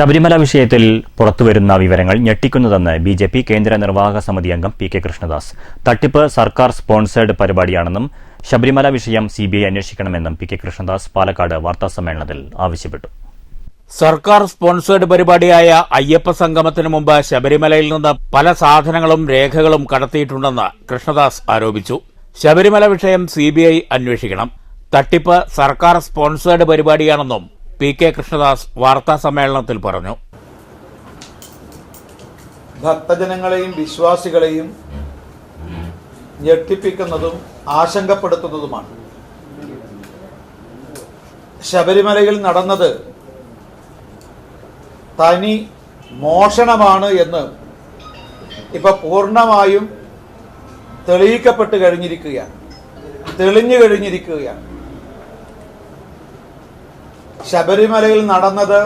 ശബരിമല വിഷയത്തിൽ പുറത്തുവരുന്ന വിവരങ്ങൾ ഞെട്ടിക്കുന്നതെന്ന് ബി ജെ പി കേന്ദ്ര നിർവാഹക സമിതി അംഗം പി കെ കൃഷ്ണദാസ്. തട്ടിപ്പ് സർക്കാർ സ്പോൺസേഡ് പരിപാടിയാണെന്നും ശബരിമല വിഷയം സി ബി ഐ അന്വേഷിക്കണമെന്നും പി കെ കൃഷ്ണദാസ് പാലക്കാട് വാർത്താസമ്മേളനത്തിൽ ആവശ്യപ്പെട്ടു. സർക്കാർ സ്പോൺസേഡ് പരിപാടിയായ അയ്യപ്പ സംഗമത്തിന് മുമ്പ് ശബരിമലയിൽ നിന്ന് പല സാധനങ്ങളും രേഖകളും കടത്തിയിട്ടുണ്ടെന്ന് കൃഷ്ണദാസ് ആരോപിച്ചു. ശബരിമല വിഷയം സി ബി ഐ അന്വേഷിക്കണം. തട്ടിപ്പ് സർക്കാർ സ്പോൺസേഡ് പരിപാടിയാണെന്നും പി കെ കൃഷ്ണദാസ് വാർത്താ സമ്മേളനത്തിൽ പറഞ്ഞു. ഭക്തജനങ്ങളെയും വിശ്വാസികളെയും ഞെട്ടിപ്പിക്കുന്നതും ആശങ്കപ്പെടുത്തുന്നതുമാണ്. ശബരിമലയിൽ നടന്നത് തനി മോഷണമാണ് എന്ന് ഇപ്പൊ പൂർണമായും തെളിയിക്കപ്പെട്ട് കഴിഞ്ഞിരിക്കുകയാണ്. തെളിഞ്ഞു കഴിഞ്ഞിരിക്കുകയാണ്. ശബരിമലയിൽ നടന്നത്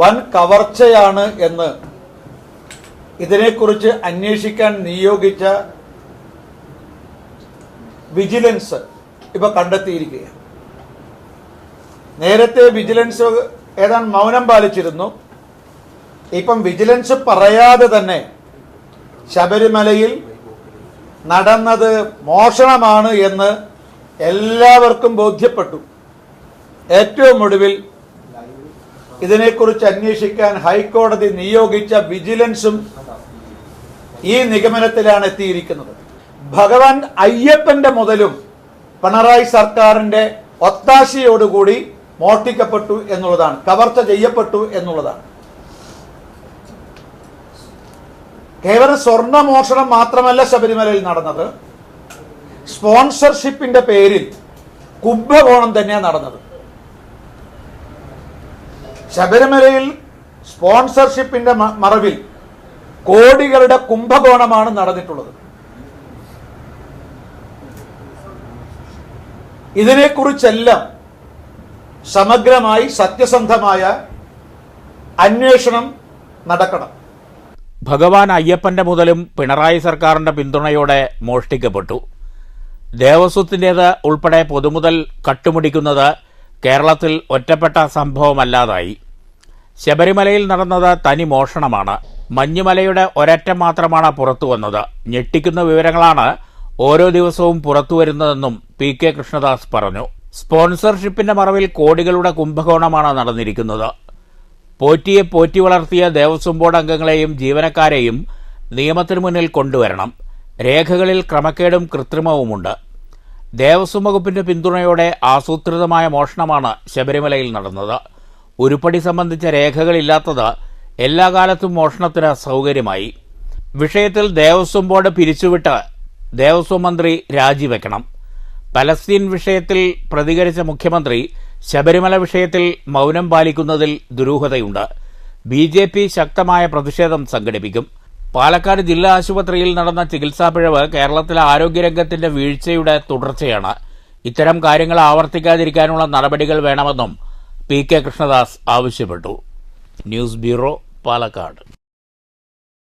വൻ കവർച്ചയാണ് എന്ന് ഇതിനെക്കുറിച്ച് അന്വേഷിക്കാൻ നിയോഗിച്ച വിജിലൻസ് ഇപ്പൊ കണ്ടെത്തിയിരിക്കുകയാണ്. നേരത്തെ വിജിലൻസ് ഏതാണ്ട് മൗനം പാലിച്ചിരുന്നു. ഇപ്പം വിജിലൻസ് പറയാതെ തന്നെ ശബരിമലയിൽ നടന്നത് മോഷണമാണ് എന്ന് എല്ലാവർക്കും ബോധ്യപ്പെട്ടു. ഏറ്റവും ഒടുവിൽ ഇതിനെക്കുറിച്ച് അന്വേഷിക്കാൻ ഹൈക്കോടതി നിയോഗിച്ച വിജിലൻസും ഈ നിഗമനത്തിലാണ് എത്തിയിരിക്കുന്നത്. ഭഗവാൻ അയ്യപ്പന്റെ മുതലും പിണറായി സർക്കാരിന്റെ ഒത്താശയോടുകൂടി മോഷ്ടിക്കപ്പെട്ടു എന്നുള്ളതാണ് കവർച്ച ചെയ്യപ്പെട്ടു എന്നുള്ളതാണ്. കേവലം സ്വർണമോഷണം മാത്രമല്ല ശബരിമലയിൽ നടന്നത്. സ്പോൺസർഷിപ്പിന്റെ പേരിൽ കുംഭകോണം തന്നെയാണ് നടന്നത്. ശബരിമലയിൽ സ്പോൺസർഷിപ്പിന്റെ മറവിൽ കോടികളുടെ കുംഭകോണമാണ് നടന്നിട്ടുള്ളത്. ഇതിനെക്കുറിച്ചെല്ലാം സമഗ്രമായി സത്യസന്ധമായ അന്വേഷണം നടക്കണം. ഭഗവാൻ അയ്യപ്പന്റെ മുതലും പിണറായി സർക്കാരിന്റെ പിന്തുണയോടെ മോഷ്ടിക്കപ്പെട്ടു. ദേവസ്വത്തിന്റേത് ഉൾപ്പെടെ പൊതുമുതൽ കട്ടുമുടിക്കുന്നത് കേരളത്തിൽ ഒറ്റപ്പെട്ട സംഭവമല്ലാതായി. ശബരിമലയിൽ നടന്നത് തനി മോഷണമാണ്. മഞ്ഞുമലയുടെ ഒരറ്റം മാത്രമാണ് പുറത്തു വന്നത്. ഞെട്ടിക്കുന്ന വിവരങ്ങളാണ് ഓരോ ദിവസവും പുറത്തുവരുന്നതെന്നും പി കെ കൃഷ്ണദാസ് പറഞ്ഞു. സ്പോൺസർഷിപ്പിന്റെ മറവിൽ കോടികളുടെ കുംഭകോണമാണ് നടന്നിരിക്കുന്നത്. പോറ്റിയെ പോറ്റി വളർത്തിയ ദേവസ്വം ബോർഡ് അംഗങ്ങളെയും ജീവനക്കാരെയും നിയമത്തിനു മുന്നിൽ കൊണ്ടുവരണം. രേഖകളിൽ ക്രമക്കേടും കൃത്രിമവുമുണ്ട്. ദേവസ്വം വകുപ്പിന്റെ പിന്തുണയോടെ ആസൂത്രിതമായ മോഷണമാണ് ശബരിമലയിൽ നടന്നത്. ഉരുപ്പടി സംബന്ധിച്ച രേഖകളില്ലാത്തത് എല്ലാ കാലത്തും മോഷണത്തിന് സൗകര്യമായി. വിഷയത്തിൽ ദേവസ്വം ബോർഡ് പിരിച്ചുവിട്ട് ദേവസ്വം മന്ത്രി രാജിവെക്കണം. പലസ്തീൻ വിഷയത്തിൽ പ്രതികരിച്ച മുഖ്യമന്ത്രി ശബരിമല വിഷയത്തിൽ മൗനം പാലിക്കുന്നതിൽ ദുരൂഹതയുണ്ട്. ബി ശക്തമായ പ്രതിഷേധം സംഘടിപ്പിക്കും. പാലക്കാട് ജില്ലാ ആശുപത്രിയിൽ നടന്ന ചികിത്സാ പിഴവ് കേരളത്തിലെ ആരോഗ്യരംഗത്തിന്റെ വീഴ്ചയുടെ തുടർച്ചയാണ്. ഇത്തരം കാര്യങ്ങൾ ആവർത്തിക്കാതിരിക്കാനുള്ള നടപടികൾ വേണമെന്നും പി കെ കൃഷ്ണദാസ് ആവശ്യപ്പെട്ടു. News bureau Palakkad.